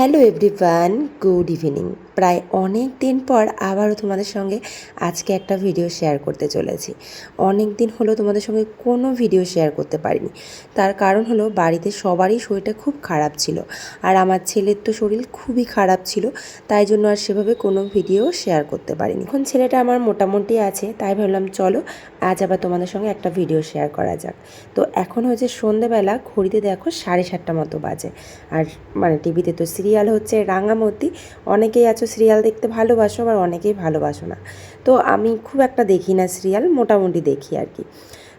Hello everyone good evening প্রায় অনেক দিন পর আবারও তোমাদের সঙ্গে আজকে একটা ভিডিও শেয়ার করতে চলেছি। অনেক দিন হলো তোমাদের সঙ্গে কোনো ভিডিও শেয়ার করতে পারিনি। তার কারণ হলো বাড়িতে সবারই শরীরটা খুব খারাপ ছিল আর আমার ছেলের তো শরীর খুবই খারাপ ছিল, তাই জন্য আর সেভাবে কোনো ভিডিও শেয়ার করতে পারিনি। এখন ছেলেটা আমার মোটামুটি আছে, তাই ভাবলাম চলো আজ আবার তোমাদের সঙ্গে একটা ভিডিও শেয়ার করা যাক। তো এখন হয়েছে সন্ধেবেলা, ঘড়িতে দেখো সাড়ে সাতটা মতো বাজে। আর মানে টিভিতে তো সিরিয়াল হচ্ছে রাঙামতি অনেকেই আছো সিরিয়াল দেখতে ভালোবাসো, আবার অনেকেই ভালোবাসো না। তো আমি খুব একটা দেখি না সিরিয়াল, মোটামুটি দেখি আর কি।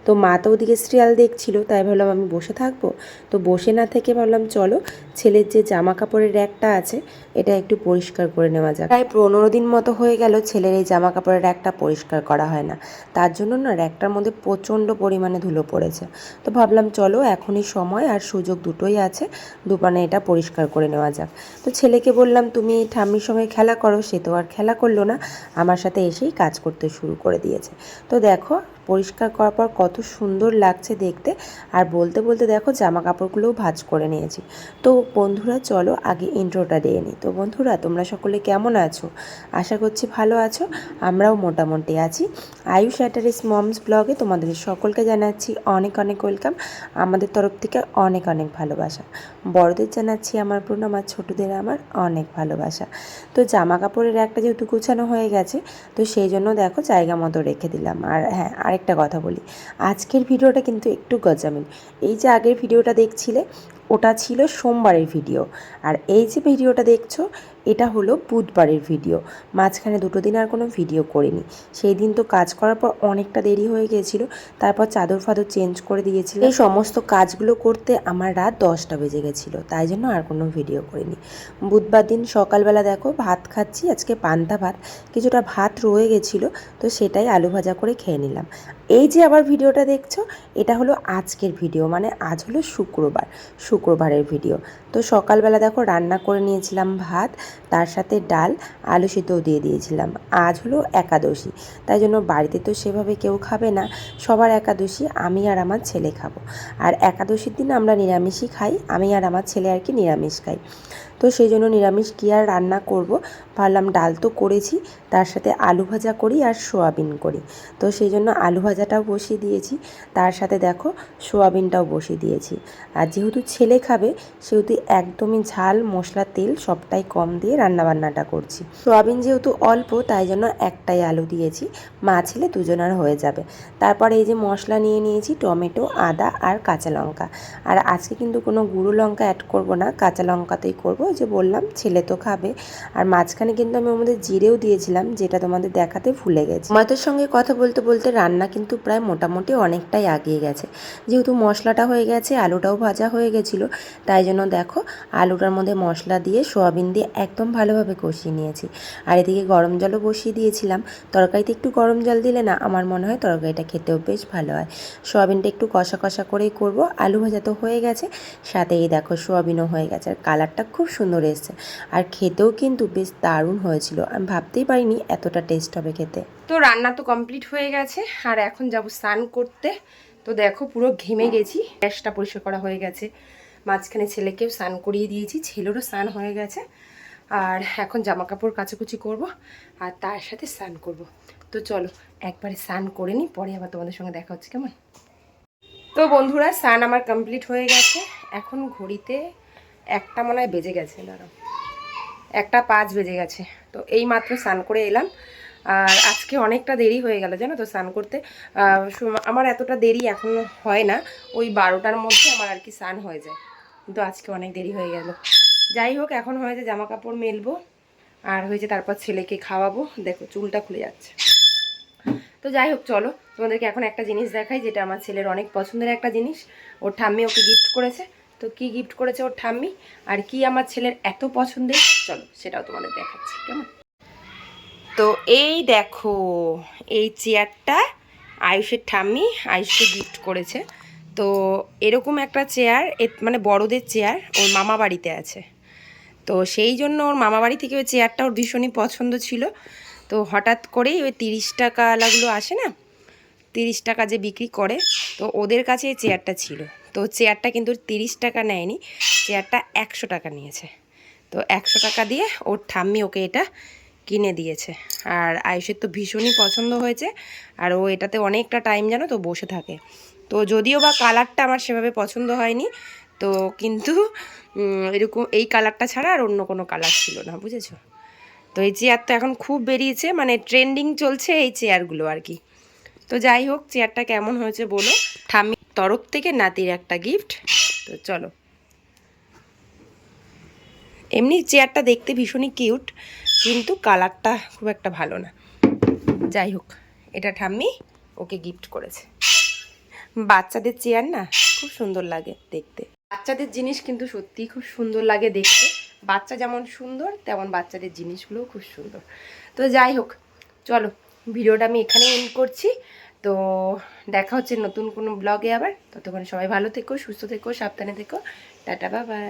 তো মা তো ওদিকে সিরিয়াল দেখছিল, তাই ভাবলাম আমি বসে থাকব। তো বসে না থেকে ভাবলাম চলো ছেলের যে জামা কাপড়ের র্যাকটা আছে, এটা একটু পরিষ্কার করে নেওয়া যাক। প্রায় পনেরো দিন মতো হয়ে গেল ছেলের এই জামা কাপড়ের র্যাকটা পরিষ্কার করা হয় না। তার জন্য না র্যাকটার মধ্যে প্রচণ্ড পরিমাণে ধুলো পড়েছে। তো ভাবলাম, চলো এখনই সময় আর সুযোগ দুটোই আছে, দুপানে এটা পরিষ্কার করে নেওয়া যাক। তো ছেলেকে বললাম, তুমি ঠাম্মির সঙ্গে খেলা করো, সে তো আর খেলা করল না। আমার সাথে এসেই কাজ করতে শুরু করে দিয়েছে। তো দেখো, পরিষ্কার করার পর কত সুন্দর লাগছে দেখতে। আর বলতে বলতে দেখো জামা কাপড়গুলোও ভাজ করে নিয়েছি। তো বন্ধুরা, চলো আগে ইন্ট্রোটা দিয়ে নিই। তো বন্ধুরা, তোমরা সকলে কেমন আছো? আশা করছি ভালো আছো, আমরাও মোটামুটি আছি। আয়ুষ অ্যাটারিস মমস ব্লগে তোমাদের সকলকে জানাচ্ছি অনেক অনেক ওয়েলকাম। আমাদের তরফ থেকে অনেক অনেক ভালোবাসা। বড়দের জানাচ্ছি আমার প্রণাম আর ছোটোদের আমার অনেক ভালোবাসা। তো জামা কাপড়ের একটা যেহেতু গুছানো হয়ে গেছে, তো সেই জন্য দেখো জায়গা মতো রেখে দিলাম। আর হ্যাঁ আরেকটা কথা বলি। আজকের ভিডিওটা কিন্তু একটু গজামিল এই যে আগের ভিডিওটা দেখছিলে ওটা ছিল সোমবারের ভিডিও। আর এই যে ভিডিওটা দেখছ এটা হলো বুধবারের ভিডিও। মাঝখানে দুটো দিন আর কোনো ভিডিও করিনি। সেই দিন তো কাজ করার পর অনেকটা দেরি হয়ে গিয়েছিল তারপর চাদর ফাদর চেঞ্জ করে দিয়েছিল এই সমস্ত কাজগুলো করতে আমার রাত দশটা বেজে গেছিল, তাই জন্য আর কোনো ভিডিও করিনি। বুধবার দিন সকালবেলা দেখো ভাত খাচ্ছি, আজকে পান্তা ভাত। কিছুটা ভাত রয়ে গেছিল, তো সেটাই আলু ভাজা করে খেয়ে নিলাম। এই যে আবার ভিডিওটা দেখছ, এটা হলো আজকের ভিডিও মানে আজ হলো শুক্রবার, শুক্রবারের ভিডিও। তো সকালবেলা দেখো রান্না করে নিয়েছিলাম ভাত তার সাথে ডাল, আলু সিদ্ধও দিয়ে দিয়েছিলাম। আজ হলো একাদশী, তাই জন্য বাড়িতে তো সেভাবে কেউ খাবে না, সবার একাদশী আমি আর আমার ছেলে খাব। আর একাদশীর দিন আমরা নিরামিষই খাই, আমি আর আমার ছেলে আর কি নিরামিষ খাই। তো সেই জন্য নিরামিষ কী আর রান্না করব? ভাবলাম ডাল তো করেছি, তার সাথে আলু ভাজা করি আর সোয়াবিন করি। তো সেই জন্য আলু ভাজাটাও বসিয়ে দিয়েছি, তার সাথে দেখো সোয়াবিনটাও বসিয়ে দিয়েছি। আর যেহেতু ছেলে খাবে, সেহেতু একদমই ঝাল, মশলা, তেল সবটাই কম দিয়ে রান্নাবান্নাটা করছি। সোয়াবিন যেহেতু অল্প, তাই জন্য একটাই আলু দিয়েছি। মা ছেলে দুজনার হয়ে যাবে। তারপর এই যে মশলা নিয়ে নিয়েছি, টমেটো, আদা আর কাঁচা লঙ্কা। আর আজকে কিন্তু কোনো গুঁড়ো লঙ্কা অ্যাড করব না, কাঁচা লঙ্কাতেই করব। যে বললাম, ছেলে তো খাবে। আর মাঝখানে কিন্তু আমি মধ্যে জিরেও দিয়েছিলাম, যেটা তোমাদের দেখাতে ভুলে গেছি। তোমাদের সঙ্গে কথা বলতে বলতে রান্না কিন্তু প্রায় মোটামুটি অনেকটাই আগিয়ে গেছে। যেহেতু মশলাটা হয়ে গেছে, আলুটাও ভাজা হয়ে গেছিল, তাই জন্য দেখো, আলুটার মধ্যে মশলা দিয়ে সোয়াবিন দিয়ে একদম ভালোভাবে কষিয়ে নিয়েছি। আর এদিকে গরম জলও বসিয়ে দিয়েছিলাম। তরকারিতে একটু গরম জল দিলে না আমার মনে হয় তরকারিটা খেতেও বেশ ভালো হয়। সোয়াবিনটা একটু কষা কষা করেই করব। আলু ভাজা তো হয়ে গেছে। সাথে এই দেখো সোয়াবিনও হয়ে গেছে। আর কালারটা খুব সুন্দর এসছে। আর খেতেও কিন্তু বেশ দারুণ হয়েছিল। আমি ভাবতেই পারিনি এতটা টেস্ট হবে খেতে। তো রান্না তো কমপ্লিট হয়ে গেছে। আর এখন যাব স্নান করতে। তো দেখো পুরো ঘেমে গেছি। গ্যাসটা পরিষ্কার করা হয়ে গেছে। মাঝখানে ছেলেকেও স্নান করিয়ে দিয়েছি। ছেলেরও স্নান হয়ে গেছে। আর এখন জামা কাপড় কাচাকুচি করব আর তার সাথে স্নান করব। তো চলো, একবারে স্নান করে নিই, পরে আবার তোমাদের সঙ্গে দেখা হচ্ছে, কেমন? তো বন্ধুরা, স্নান আমার কমপ্লিট হয়ে গেছে। এখন ঘড়িতে একটা মনে হয় বেজে গেছে, দাঁড়াও। একটা পাঁচ বেজে গেছে। তো এই মাত্র স্নান করে এলাম। আর আজকে অনেকটা দেরি হয়ে গেল, জানো তো স্নান করতে। আমার এতটা দেরি এখন হয় না। ওই বারোটার মধ্যে আমার আর কি স্নান হয়ে যায়। কিন্তু আজকে অনেক দেরি হয়ে গেল। যাই হোক, এখন হয়েছে জামা কাপড় মেলবো, আর হয়েছে তারপর ছেলেকে খাওয়াবো। দেখো, চুলটা খুলে যাচ্ছে। তো যাই হোক, চলো, তোমাদেরকে এখন একটা জিনিস দেখাই, যেটা আমার ছেলের অনেক পছন্দের একটা জিনিস। ওর ঠাম্মি ওকে গিফট করেছে। তো কি গিফট করেছে ওর ঠাম্মি? আর কি আমার ছেলের এত পছন্দের? চলো, সেটাও তোমাদের দেখাচ্ছি, কেমন? তো এই দেখো, এই চেয়ারটা আয়ুষের ঠাম্মি আয়ুষকে গিফট করেছে। তো এরকম একটা চেয়ার মানে বড়দের চেয়ার, ওর মামা বাড়িতে আছে। তো সেই জন্য ওর মামা বাড়ি থেকে ওই চেয়ারটা ওর ভীষণই পছন্দ ছিল। তো হঠাৎ করেই ওই তিরিশ টাকাওয়ালাগুলো আসে না? তিরিশ টাকা যে বিক্রি করে, তো ওদের কাছে এই চেয়ারটা ছিল। তো চেয়ারটা কিন্তু তিরিশ টাকা নেয়নি চেয়ারটা একশো টাকা নিয়েছে। তো একশো টাকা দিয়ে ওর ঠাম্মি ওকে এটা কিনে দিয়েছে। আর আয়ুষের তো ভীষণই পছন্দ হয়েছে, আর ও এটাতে অনেকটা টাইম জানো তো বসে থাকে। তো যদিও বা কালারটা আমার সেভাবে পছন্দ হয়নি তো কিন্তু এরকম এই কালারটা ছাড়া আর অন্য কোনো কালার ছিল না, বুঝেছ? তো এই চেয়ার তো এখন খুব বেরিয়েছে মানে ট্রেন্ডিং চলছে এই চেয়ারগুলো আর কি। তো যাই হোক চেয়ারটা কেমন হয়েছে বলো? ঠাম্মির তরফ থেকে নাতির একটা গিফট তো চলো। এমনি চেয়ারটা দেখতে ভীষণই কিউট কিন্তু কালারটা খুব একটা ভালো না। যাই হোক, এটা ঠাম্মি ওকে গিফট করেছে। বাচ্চাদের চেয়ার না, খুব সুন্দর লাগে দেখতে। বাচ্চাদের জিনিস কিন্তু সত্যিই খুব সুন্দর লাগে দেখতে। বাচ্চা যেমন সুন্দর, তেমন বাচ্চাদের জিনিসগুলোও খুব সুন্দর। তো যাই হোক, চলো, ভিডিওটা আমি এখানে এন্ড করছি। তো দেখা হচ্ছে নতুন কোনো ব্লগে আবার। ততক্ষণ সবাই ভালো থেকো, সুস্থ থেকো, সাবধানে থেকো। টাটা বাবাই